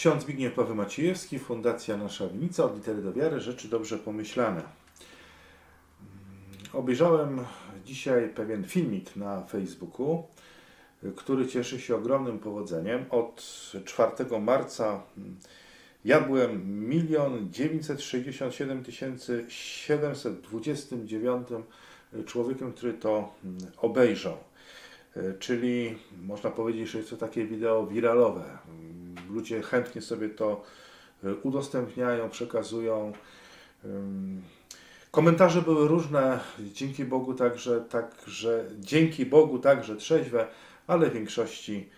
Ksiądz Zbigniew Paweł Maciejewski, Fundacja Nasza Winnica, od litery do wiary, rzeczy dobrze pomyślane. Mm, Obejrzałem dzisiaj pewien filmik na Facebooku, który cieszy się ogromnym powodzeniem. Od 4 marca mm, ja byłem 1 967 729 człowiekiem, który to mm, obejrzał. Y, Czyli można powiedzieć, że jest to takie wideo wiralowe. Mm, Ludzie chętnie sobie to y, udostępniają, przekazują. Komentarze były różne, dzięki Bogu także, także dzięki Bogu także trzeźwe, ale w większości,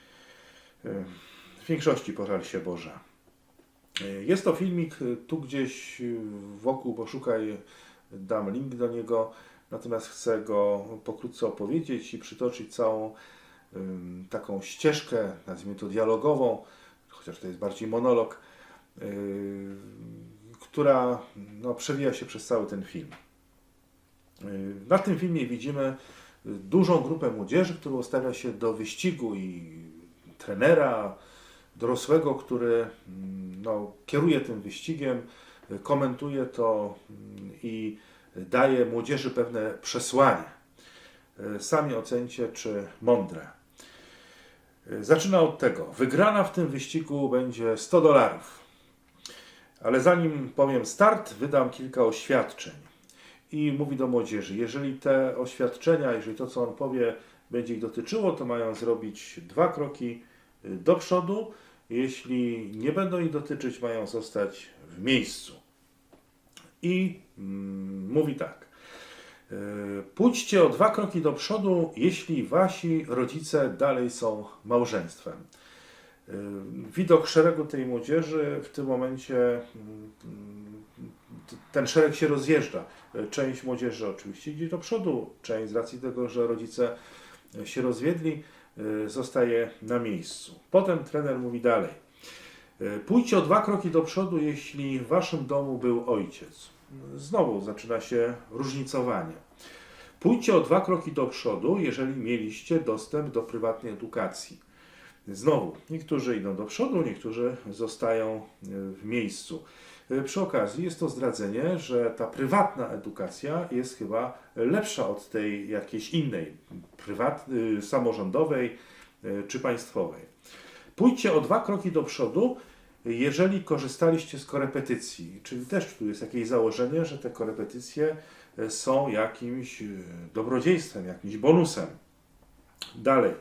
w większości pożal się Boże. Y, Jest to filmik, tu gdzieś wokół poszukaj, dam link do niego, natomiast chcę go pokrótce opowiedzieć i przytoczyć całą taką ścieżkę, nazwijmy to dialogową, chociaż to jest bardziej monolog, która no, przewija się przez cały ten film. Na tym filmie widzimy dużą grupę młodzieży, która ustawia się do wyścigu i trenera dorosłego, który no, kieruje tym wyścigiem, y, komentuje to i daje młodzieży pewne przesłanie. Y, Sami ocencie, czy mądre. Y, Zaczyna od tego. Wygrana w tym wyścigu będzie 100 dolarów. Ale zanim powiem start, wydam kilka oświadczeń. I mówi do młodzieży, jeżeli te oświadczenia, jeżeli to, co on powie, będzie ich dotyczyło, to mają zrobić dwa kroki y, do przodu. Jeśli nie będą ich dotyczyć, mają zostać w miejscu. I mm, mówi tak. y, Pójdźcie o dwa kroki do przodu, jeśli wasi rodzice dalej są małżeństwem. Y, Widok szeregu tej młodzieży w tym momencie mm, ten szereg się rozjeżdża. Y, Część młodzieży oczywiście idzie do przodu, część z racji tego, że rodzice się rozwiedli, zostaje na miejscu. Potem trener mówi dalej. Y, Pójdźcie o dwa kroki do przodu, jeśli w waszym domu był ojciec. Znowu zaczyna się różnicowanie. Pójdźcie o dwa kroki do przodu, jeżeli mieliście dostęp do prywatnej edukacji. Znowu, niektórzy idą do przodu, niektórzy zostają e, w miejscu. E, Przy okazji jest to zdradzenie, że ta prywatna edukacja jest chyba lepsza od tej jakiejś innej, prywat, y, samorządowej y, czy państwowej. Pójdźcie o dwa kroki do przodu, jeżeli korzystaliście z korepetycji, czyli też tu jest jakieś założenie, że te korepetycje e, są jakimś e, dobrodziejstwem, jakimś bonusem. Dalej.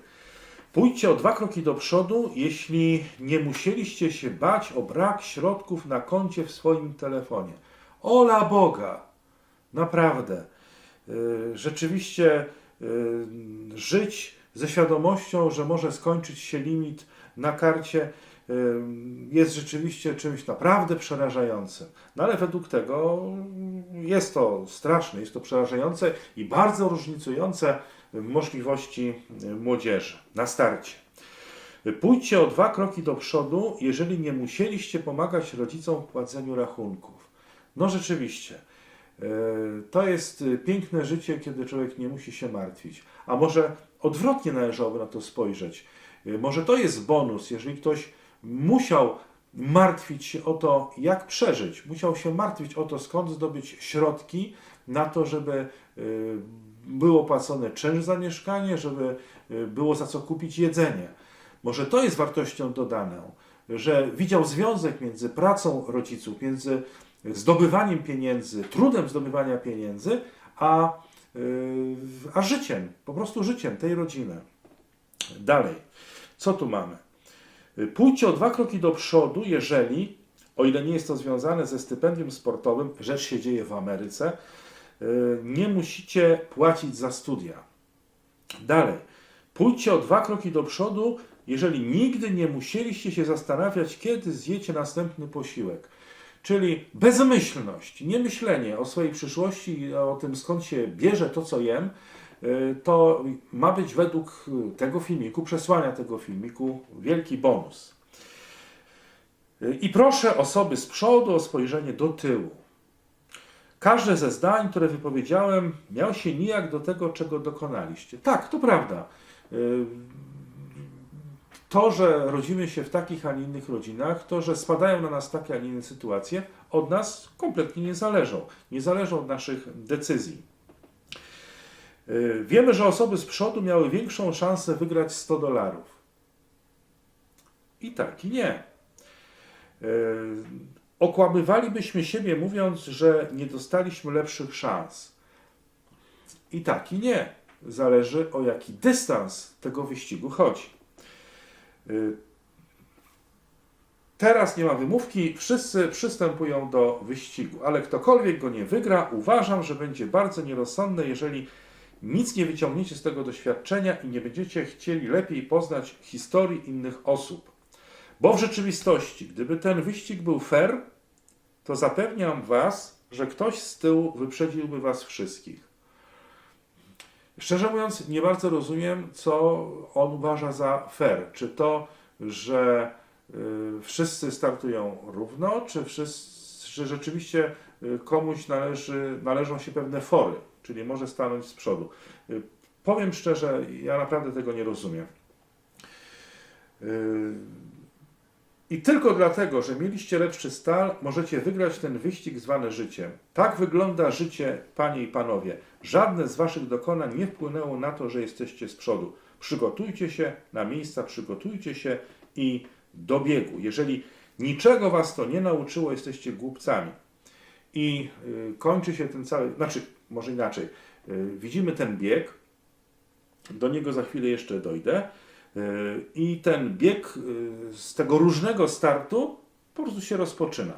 Pójdźcie o dwa kroki do przodu, jeśli nie musieliście się bać o brak środków na koncie w swoim telefonie. Ola Boga! Naprawdę. Y, Rzeczywiście żyć ze świadomością, że może skończyć się limit na karcie, y, jest rzeczywiście czymś naprawdę przerażającym. No ale według tego jest to straszne, jest to przerażające i bardzo różnicujące możliwości młodzieży na starcie. Pójdźcie o dwa kroki do przodu, jeżeli nie musieliście pomagać rodzicom w płaceniu rachunków. No rzeczywiście, e, to jest piękne życie, kiedy człowiek nie musi się martwić. A może odwrotnie należałoby na to spojrzeć. E, Może to jest bonus, jeżeli ktoś musiał martwić się o to, jak przeżyć, musiał się martwić o to, skąd zdobyć środki na to, żeby e, było płacone czynsz za mieszkanie, żeby y, było za co kupić jedzenie. Może to jest wartością dodaną, że widział związek między pracą rodziców, między zdobywaniem pieniędzy, trudem zdobywania pieniędzy, a, a życiem, po prostu życiem tej rodziny. Dalej, co tu mamy? Y, Pójdźcie o dwa kroki do przodu, jeżeli, o ile nie jest to związane ze stypendium sportowym, rzecz się dzieje w Ameryce, y, nie musicie płacić za studia. Dalej, pójdźcie o dwa kroki do przodu, jeżeli nigdy nie musieliście się zastanawiać, kiedy zjecie następny posiłek. Czyli bezmyślność, nie myślenie o swojej przyszłości o tym, skąd się bierze to, co jem, to ma być według tego filmiku, przesłania tego filmiku, wielki bonus. Y, I proszę osoby z przodu o spojrzenie do tyłu. Każde ze zdań, które wypowiedziałem, miał się nijak do tego, czego dokonaliście. Tak, to prawda. Y, to, że rodzimy się w takich, a nie innych rodzinach, to, że spadają na nas takie, a nie inne sytuacje, od nas kompletnie nie zależą. Nie zależą od naszych decyzji. Yy, Wiemy, że osoby z przodu miały większą szansę wygrać 100 dolarów. I tak, i nie. Yy, Okłamywalibyśmy siebie, mówiąc, że nie dostaliśmy lepszych szans. I tak, i nie. Zależy o jaki dystans tego wyścigu chodzi. Yy, Teraz nie ma wymówki, wszyscy przystępują do wyścigu, ale ktokolwiek go nie wygra, uważam, że będzie bardzo nierozsądne, jeżeli nic nie wyciągniecie z tego doświadczenia i nie będziecie chcieli lepiej poznać historii innych osób. Bo w rzeczywistości, gdyby ten wyścig był fair, to zapewniam Was, że ktoś z tyłu wyprzedziłby Was wszystkich. Szczerze mówiąc, nie bardzo rozumiem, co on uważa za fair. Czy to, że y, wszyscy startują równo, czy, wszyscy, czy rzeczywiście komuś należy, należą się pewne fory, czyli może stanąć z przodu. Y, powiem szczerze, ja naprawdę tego nie rozumiem. Y, i tylko dlatego, że mieliście lepszy stal, możecie wygrać ten wyścig zwany życiem. Tak wygląda życie, panie i panowie. Żadne z waszych dokonań nie wpłynęło na to, że jesteście z przodu. Przygotujcie się na miejsca, przygotujcie się i do biegu. Jeżeli niczego was to nie nauczyło, jesteście głupcami. I y, kończy się ten cały, znaczy, może inaczej. Y, widzimy ten bieg, do niego za chwilę jeszcze dojdę. Yy, I ten bieg z tego różnego startu po prostu się rozpoczyna.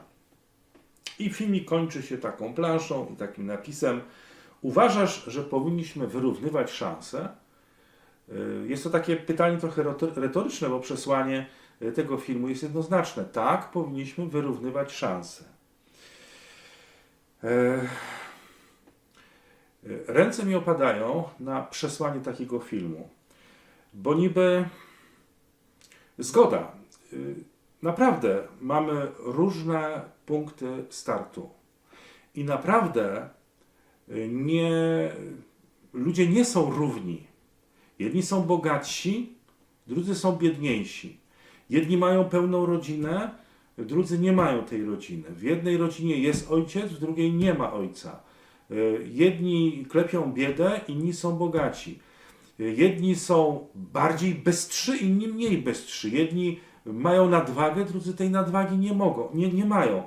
I filmik kończy się taką planszą i takim napisem. Uważasz, że powinniśmy wyrównywać szanse? Jest to takie pytanie trochę retor- retoryczne, bo przesłanie tego filmu jest jednoznaczne. Tak, powinniśmy wyrównywać szanse. Yy, yy, Ręce mi opadają na przesłanie takiego filmu. Bo niby zgoda. y, Naprawdę mamy różne punkty startu. I naprawdę nie, ludzie nie są równi. Jedni są bogatsi, drudzy są biedniejsi. Jedni mają pełną rodzinę, drudzy nie mają tej rodziny. W jednej rodzinie jest ojciec, w drugiej nie ma ojca. Y, Jedni klepią biedę, inni są bogaci. Jedni są bardziej bystrzy, inni mniej bystrzy. Jedni mają nadwagę, drudzy tej nadwagi nie mogą, nie, nie mają.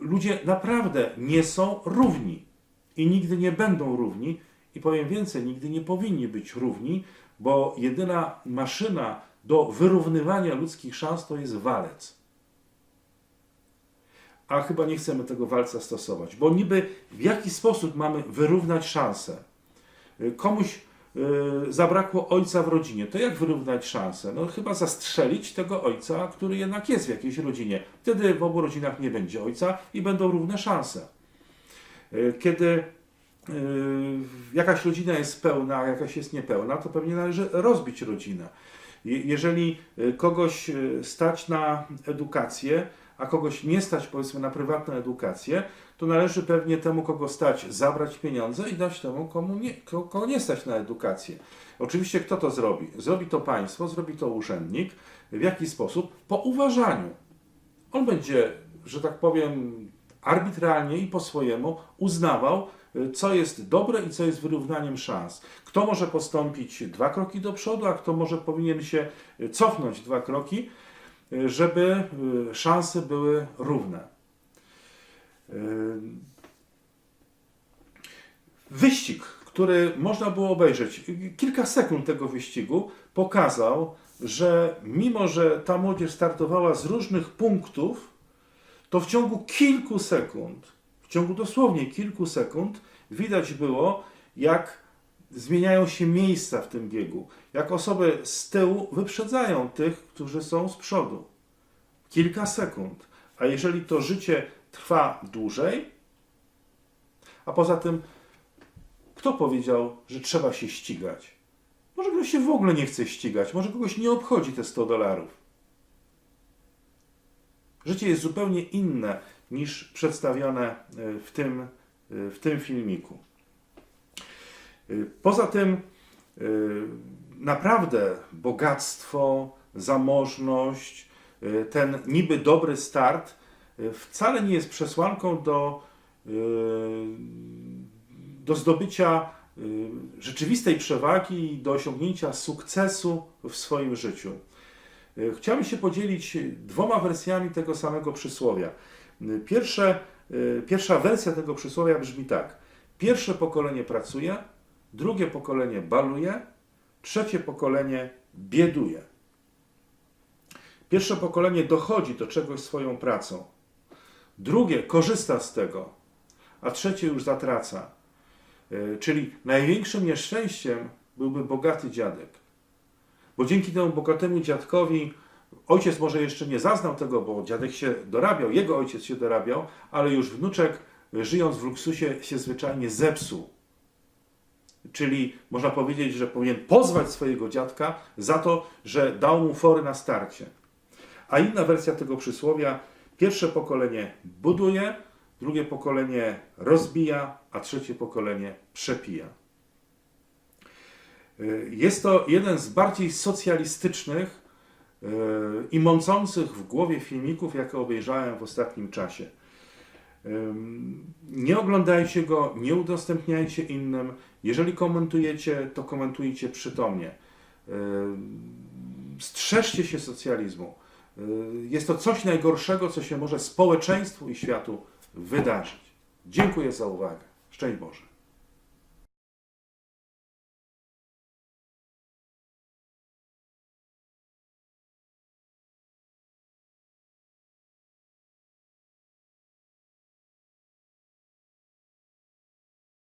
Ludzie naprawdę nie są równi i nigdy nie będą równi. I powiem więcej, nigdy nie powinni być równi, bo jedyna maszyna do wyrównywania ludzkich szans to jest walec. A chyba nie chcemy tego walca stosować, bo niby w jaki sposób mamy wyrównać szanse? Komuś yy, zabrakło ojca w rodzinie, to jak wyrównać szanse? No chyba zastrzelić tego ojca, który jednak jest w jakiejś rodzinie. Wtedy w obu rodzinach nie będzie ojca i będą równe szanse. Yy, Kiedy jakaś rodzina jest pełna, a jakaś jest niepełna, to pewnie należy rozbić rodzinę. Je- Jeżeli y, kogoś y, stać na edukację, a kogoś nie stać powiedzmy na prywatną edukację, to należy pewnie temu, kogo stać, zabrać pieniądze i dać temu, komu nie, ko- kogo nie stać na edukację. Oczywiście kto to zrobi? Zrobi to państwo, zrobi to urzędnik. W jaki sposób? Po uważaniu. On będzie, że tak powiem, arbitralnie i po swojemu uznawał, co jest dobre i co jest wyrównaniem szans. Kto może postąpić dwa kroki do przodu, a kto może powinien się cofnąć dwa kroki, żeby y, szanse były równe. Y, Wyścig, który można było obejrzeć, kilka sekund tego wyścigu pokazał, że mimo, że ta młodzież startowała z różnych punktów, to w ciągu kilku sekund, w ciągu dosłownie kilku sekund, widać było, jak zmieniają się miejsca w tym biegu, jak osoby z tyłu wyprzedzają tych, którzy są z przodu. Kilka sekund. A jeżeli to życie trwa dłużej, a poza tym, kto powiedział, że trzeba się ścigać? Może ktoś się w ogóle nie chce ścigać, może kogoś nie obchodzi te 100 dolarów. Życie jest zupełnie inne niż przedstawione e, w tym, e, w tym filmiku. E, Poza tym, e, naprawdę bogactwo, zamożność, y, ten niby dobry start y, wcale nie jest przesłanką do, y, do zdobycia y, rzeczywistej przewagi i do osiągnięcia sukcesu w swoim życiu. Y, Chciałbym się podzielić dwoma wersjami tego samego przysłowia. Y, Pierwsze, y, pierwsza wersja tego przysłowia brzmi tak. Pierwsze pokolenie pracuje, drugie pokolenie baluje, trzecie pokolenie bieduje. Pierwsze pokolenie dochodzi do czegoś swoją pracą, drugie korzysta z tego, a trzecie już zatraca. Y, Czyli największym nieszczęściem byłby bogaty dziadek. Bo dzięki temu bogatemu dziadkowi ojciec może jeszcze nie zaznał tego, bo dziadek się dorabiał, jego ojciec się dorabiał, ale już wnuczek, y, żyjąc w luksusie, się zwyczajnie zepsuł. Czyli można powiedzieć, że powinien pozwać swojego dziadka za to, że dał mu fory na starcie. A inna wersja tego przysłowia: pierwsze pokolenie buduje, drugie pokolenie rozbija, a trzecie pokolenie przepija. Y, Jest to jeden z bardziej socjalistycznych y, i mącących w głowie filmików, jakie obejrzałem w ostatnim czasie. Nie oglądajcie go, nie udostępniajcie innym. Jeżeli komentujecie, to komentujcie przytomnie. Strzeżcie się socjalizmu. Jest to coś najgorszego, co się może społeczeństwu i światu wydarzyć. Dziękuję za uwagę. Szczęść Boże.